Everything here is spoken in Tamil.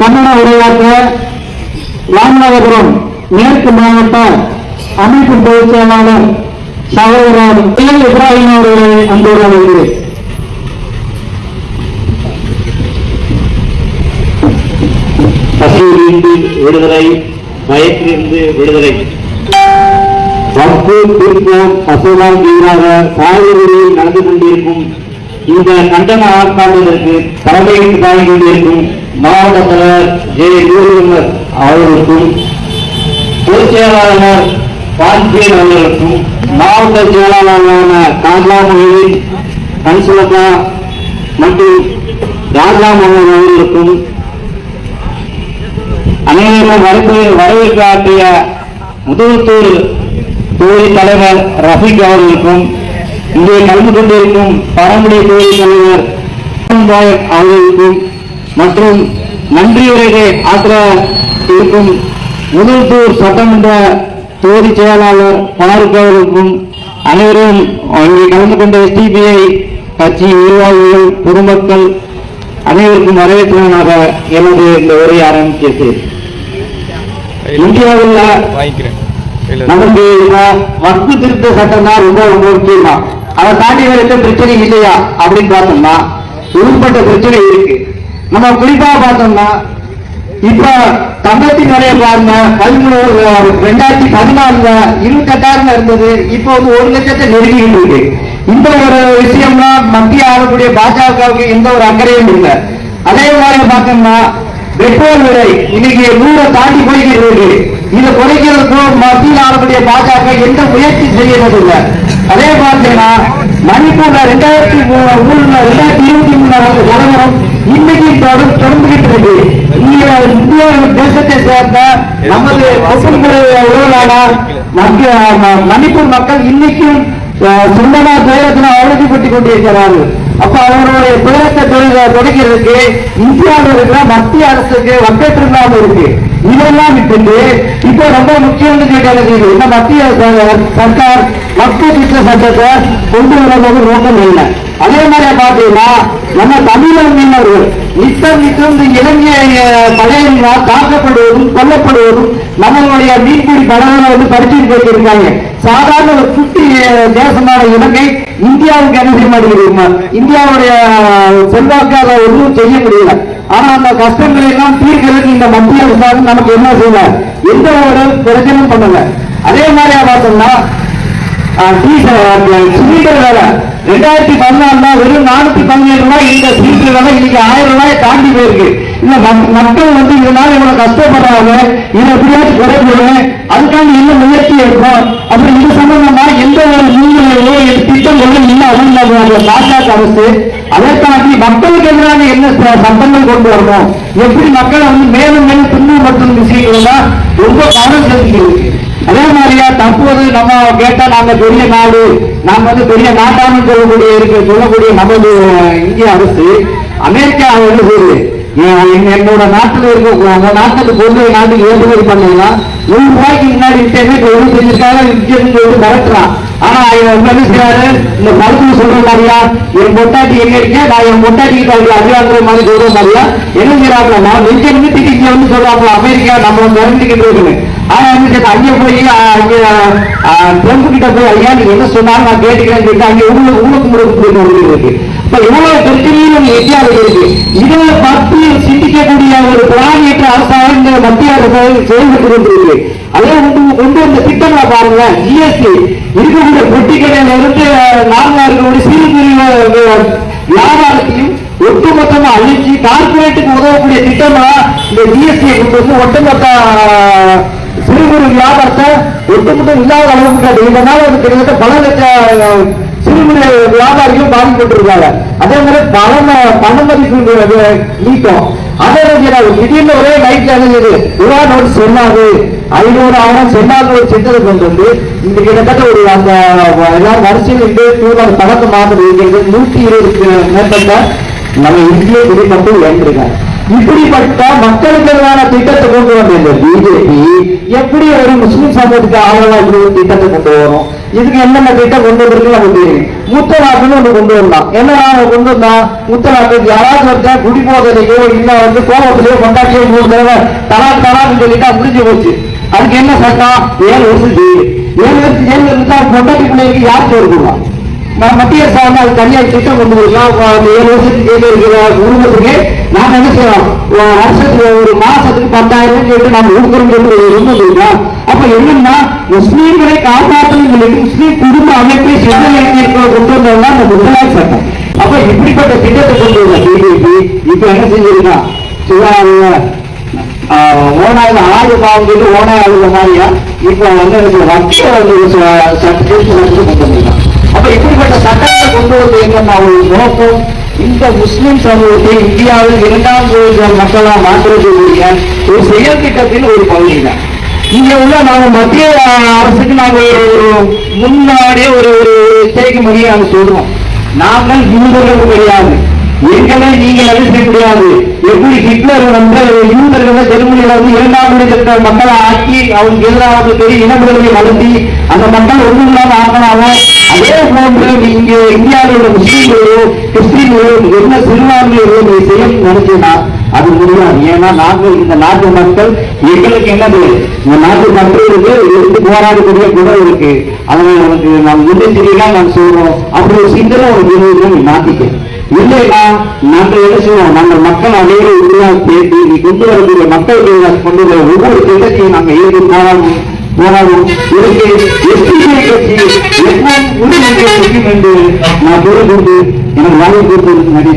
கன்னட உரையாற்ற ராமநாதபுரம் மேற்கு மாவட்ட அமைப்பு பொதுச் செயலாளர் சகோதரர் எல் இப்ராஹிம் அவர்களை அன்போடு அழைக்கிறேன் பசியிலிருந்து விடுதலை மயத்திலிருந்து விடுதலை. வக்பு திருப்பம் மசோதாவுக்கு எதிராக சாகுபடியில் நடந்து கொண்டிருக்கும் இந்த கண்டன ஆர்ப்பாட்டத்திற்கு தலைமையில் தாங்கி கொண்டிருக்கும் மாவட்ட தலைவர் ஜே. நூறுமர் அவர்களுக்கும் பொதுச் செயலாளர் பான்சீர் அவர்களுக்கும் மாவட்ட செயலாளரான காந்தா கன்சுலதா மற்றும் ராஜாமோகன் அவர்களுக்கும் அனைவரும் வரவு வரவேற்பு ஆற்றிய முதல்தூர் தொழில் தலைவர் ரஃபீக் அவர்களுக்கும் இங்கே கலந்து கொண்டிருக்கும் பரம்பரை தொழில் தலைவர் அவர்களுக்கும் மற்றும் நன்றியுரையை ஆற்ற இருக்கும் முதல்தூர் சட்டமன்ற தொகுதி செயலாளர் பாருக் அவர்களுக்கும் அனைவரும் இங்கே கலந்து கொண்ட எஸ்டிபிஐ கட்சி நிர்வாகிகள் பொதுமக்கள் அனைவருக்கும் வரவேற்பதாக எனது இந்த உரையை ஆரம்பிக்கிறேன். இந்தியாவில் நமக்கு வக்கு திருத்த சட்டம் தான் ரொம்ப ரொம்ப முக்கியமா? அதை தாண்டி எந்த பிரச்சனை இல்லையா? அப்படின்னு பார்த்தோம்னா உள்பட்ட பிரச்சனை இருக்கு. நம்ம குறிப்பா பார்த்தோம்னா இப்ப தங்கத்தின் விலையை பாருங்க பதிமூணு ரெண்டாயிரத்தி பதினாலுல இருபத்தெட்டாயிரம் இருந்தது. இப்ப வந்து ஒரு லட்சத்தை நெருங்கிட்டு இருக்கு. இந்த ஒரு விஷயம்லாம் மத்திய ஆகக்கூடிய பாஜகவுக்கு எந்த ஒரு அக்கறையும் இல்லை. அதே மாதிரி பார்த்தோம்னா பெட்ரோல் விலை இன்னைக்கு நூறை தாண்டி குறைக்கிறது இருக்கு. இதை குறைக்கிறதுக்கும் மத்தியில் ஆகக்கூடிய பாஜக எந்த முயற்சி செய்யறதில்லை. அதே பார்த்தீங்கன்னா மணிப்பூர்ல ரெண்டாயிரத்தி மூணு மூணுல ரெண்டாயிரத்தி இருபத்தி மூணாவது உலகம் இன்னைக்கு தொடர்ந்து தொடர்ந்துகிட்டு இருக்கு இங்க இந்திய தேசத்தை சேர்ந்த நமது ஒப்பந்தமுறை உறவுகளான ம- மணிப்பூர் மக்கள் இன்னைக்கும் அஹ், சொந்தமா துயரத்தில் அவதிப்பட்டு கொண்டிருக்கிறார்கள். அப்ப அவர்களுடைய துயரத்தை தொழில- தொடக்கிறதுக்கு இந்தியாவில் இருக்கிற மத்திய அரசுக்கு வக்கற்று இல்லாம இருக்கு. இதெல்லாம் விட்டுட்டு இப்போ ரொம்ப முக்கியம்னு கேட்டாங்க இந்த மத்திய சர்க்கார் மத்திய திட்ட சட்டத்தை கொண்டு வருவது நோக்கம் இல்லை. அதே மாதிரி பாத்தீங்கன்னா நம்ம தமிழக மீனவர்கள் நித்தம் நித்தம் இந்த இலங்கை அஹ், படையினால் தாக்கப்படுவதும் கொல்லப்படுவதும் நம்மளுடைய மீன்பிடி படங்களை வந்து படிச்சுட்டு போயிருக்காங்க சாதாரண ஒரு குட்டி தேசமான இலங்கை இந்தியாவுக்கு என்ன செய்ய மாட்டேங்குது இந்தியாவுடைய அஹ், செல்வாக்காக ஒன்றும் செய்ய முடியல. ஆனா அந்த கஷ்டங்களை எல்லாம் தீர்க்கிறதுக்கு இந்த மத்திய அரசாங்கம் நமக்கு என்ன செய்யல? எந்த ஒரு பிரச்சனையும் பண்ணல. அதே மாதிரியா பார்த்தோம்னா சிலிண்டர் வேலை ரெண்டாயிரத்தி பதினாலுல வெறும் நானூத்தி பதினேழு ரூபாய் இந்த சிலிண்டர் வேலை இன்னைக்கு ஆயிரம் ரூபாய் தாண்டி போயிருக்கு. இந்த மக்- மக்கள் வந்து இதனால இவ்வளவு கஷ்டப்படுறாங்க. இதை எப்படியாச்சும் குறைக்கணும் அதுக்காண்டி என்ன முயற்சி இருக்கும் அப்புறம் இது சம்பந்தமா எந்த ஒரு முன்னுரையோ திட்டங்களோ இல்லாமல் நம்மளுடைய பாஜக அரசு அதை தாண்டி மக்களுக்கு எதிராக என்ன ச- சட்டங்கள் கொண்டு வரணும்? எப்படி மக்களை வந்து மேலும் மேலும் துன்புறுத்தும் விஷயங்கள்லாம் ரொம்ப கவனம் செலுத்திருக்கு அதே மாதிரியா தற்போது நம்ம கேட்டா நாங்க பெரிய நாடு நாம வந்து பெரிய நாட்டான்னு சொல்லக்கூடிய இருக்க சொல்லக்கூடிய நமது இந்திய அரசு அமெரிக்கா என்ன செய்யுது என்னோட நாட்டில் இருக்க உங்க நாட்டுக்கு பொருளை நாட்டுக்கு ஏற்றுமதி பண்ணலாம் நூறு ரூபாய்க்கு முன்னாடி விட்டேன்னு இப்ப எழுபத்தஞ்சுக்காக விற்கிறதுன்னு சொல்லிட்டு மிரட்டுறான். ஆனா இவன் என்ன செய்யறாரு இந்த படத்துல சொல்ற மாதிரியா? என் பொட்டாட்டி எங்க இருக்கேன் நான் என் பொட்டாட்டிக்கு கிட்ட அதிகாரத்துல மாதிரி சொல்ற மாதிரியா? என்ன செய்யறாங்க நான் வெஞ்ச இங்க வந்து சொல்றாங்க அமெரிக்கா நம்ம மிரண்டிக்கிட்டு இருக்குன்னு ஆனா என்ன அங்கே போய் ஆ, அங்க ட்ரம்ப் கிட்ட போய் ஐயா நீங்க என்ன சொன்னாலும் நான் கேட்டுக்கிறேன்னு சொல்லிட்டு அங்கே உங்களுக்கு உங்களுக்கு முழுக்க போயிட்டு இருக்கு. இப்ப இவ்வளவு பிரச்சனையும் நம்ம இந்தியாவில் இருக்கு. இதுல பத்து சிந்திக்கக்கூடிய ஒரு பிராணி அரசாங்கம் இந்த மத்திய அரசு செயல்பட்டு கொண்டிருக்கு அதே வந்து கொண்டு வந்த திட்டங்களை பாருங்க ஜிஎஸ்டி. இருக்கக்கூடிய பொட்டி கடையில இருந்து நார்மலா இருக்கக்கூடிய சிறு குறு வியாபாரத்தையும் ஒட்டுமொத்தமா அழிச்சு கார்பரேட்டுக்கு உதவக்கூடிய திட்டமா இந்த ஜிஎஸ்டி கொண்டு வந்து ஒட்டுமொத்த சிறு குறு வியாபாரத்தை ஒட்டுமொத்த இல்லாத அளவுக்கு காட்டு. இதனால வந்து கிட்டத்தட்ட பல லட்சம் சிறு குறு வியாபாரிகள் பாதிக்கப்பட்டிருக்காங்க அதே மாதிரி பண பண மதிப்பு நீட்டம் அதே திடீர்னு ஒரே நைட்ல இருந்தது ரூபா ஒரு சொன்னாரு. ஐநூறு ஆயிரம் சொன்னாங்க ஒரு கொண்டு வந்து இந்த கிட்டத்தட்ட ஒரு அந்த எல்லாம் வரிசையில் இருந்து தூரம் பணத்தை மாற்று நூத்தி இருபதுக்கு மேற்பட்ட நம்ம இந்திய குடிமக்கள் இழந்திருக்காங்க இப்படிப்பட்ட மக்களுக்கான திட்டத்தை கொண்டு வந்த இந்த பிஜேபி எப்படி ஒரு முஸ்லிம் சமூகத்துக்கு ஆதரவா இப்படி ஒரு திட்டத்தை கொண்டு வரும் இதுக்கு என்னென்ன திட்டம் கொண்டு வந்திருக்கு நமக்கு தெரியும். முத்தலாக்குன்னு ஒண்ணு கொண்டு வந்தான் என்ன அவன் கொண்டு வந்தான் முத்தலாக்கு யாராவது ஒருத்தன் குடி போதையிலையோ இல்ல வந்து கோபத்திலேயோ கொண்டாட்டியோ மூணு தடவை தலாக் தலாக்னு சொல்லிட்டா முடிஞ்சு போச்சு. அதுக்கு என்ன சட்டம்? ஏழு வருஷம் ஜெயில். ஏழு வருஷம் ஜெயில் இருந்தா பொண்டாட்டி பிள்ளைக்கு யார் சோறு நான் மத்திய சார்பாக அது தனியாக திட்டம் கொண்டு வரலாம் ஏழு வருஷத்துக்கு ஜெயில இருக்கிற குடும்பத்துக்கு நாங்கள் என்ன செய்யலாம் வருஷத்துக்கு ஒரு மாசத்துக்கு பத்தாயிரம் ரூபாய் சொல்லிட்டு நம்ம கொடுக்குறோம் சொல்லி ரொம்ப சொல்லிக்கலாம் அப்ப என்னன்னா முஸ்லீம்களை காப்பாற்றணும் சொல்லிட்டு முஸ்லீம் குடும்ப அமைப்பை சென்ற கொண்டு வந்ததுதான் அந்த முதலாளி சட்டம். அப்ப இப்படிப்பட்ட திட்டத்தை கொண்டு வந்த பிஜேபி இப்ப என்ன செஞ்சிருக்கா? சிவா ஓனாயில் ஆடு பாவம் சொல்லி ஓனாய் அழுத மாதிரியா? இப்ப வந்து வக்கிய வந்து சட்டத்தை கொண்டு இப்படிப்பட்ட சட்டத்தை கொண்டு வந்து என்னன்னா ஒரு நோக்கம் இந்த முஸ்லிம் சமூகத்தை இந்தியாவில் இரண்டாம் கோயில் மக்களா மாற்றுவதற்குரிய ஒரு செயல் திட்டத்தின் ஒரு பகுதி தான் இங்க உள்ள நாங்க மத்திய அரசுக்கு நாங்க ஒரு முன்னாடியே ஒரு ஒரு எச்சரிக்கை மொழியை நாங்க சொல்றோம். நாங்கள் யூதர்கள் கிடையாது எங்களை நீங்கள் அதை முடியாது. எப்படி ஹிட்லர் வந்து யூதர்கள் ஜெர்மனியில வந்து இரண்டாம் உலகத்தை மக்களை ஆக்கி அவங்க எதிராக பெரிய இனப்படுகொலை வளர்த்தி அந்த மக்கள் ஒன்றும் இல்லாம ஆக்கினாங்க அதே போன்று நீங்க இந்தியாவிலுள்ள முஸ்லீம்களோ கிறிஸ்டின்களோ என்ன சிறுபான்மையோ நீ செய்ய நினைச்சீங்கன்னா அது முடியாது. ஏன்னா நாங்கள் இந்த நாட்டு மக்கள் எங்களுக்கு என்னது? இந்த நாட்டு மக்களுக்கு எடுத்து போராடக்கூடிய குணம் இருக்கு. அதனால நமக்கு நாம் முன்னெச்சரிக்கையா நாம் சொல்றோம் அப்படி ஒரு சிந்தனை ஒரு விரோதம் மாத்திக்க இல்லைன்னா நாங்கள் என்ன செய்வோம்? நாங்கள் மக்கள் அனைவரும் உருவாக சேர்த்து நீ கொண்டு வரக்கூடிய மக்களுக்கு கொண்டு வர ஒவ்வொரு திட்டத்தையும் நாங்கள் ஏற்று போராடும் போராடும் இதற்கு எஸ்டிஐ கட்சி எப்போது உறுதி செய்ய என்று நான் பொருள் கொண்டு எனக்கு வாழ்வு கொடுத்ததற்கு நன்றி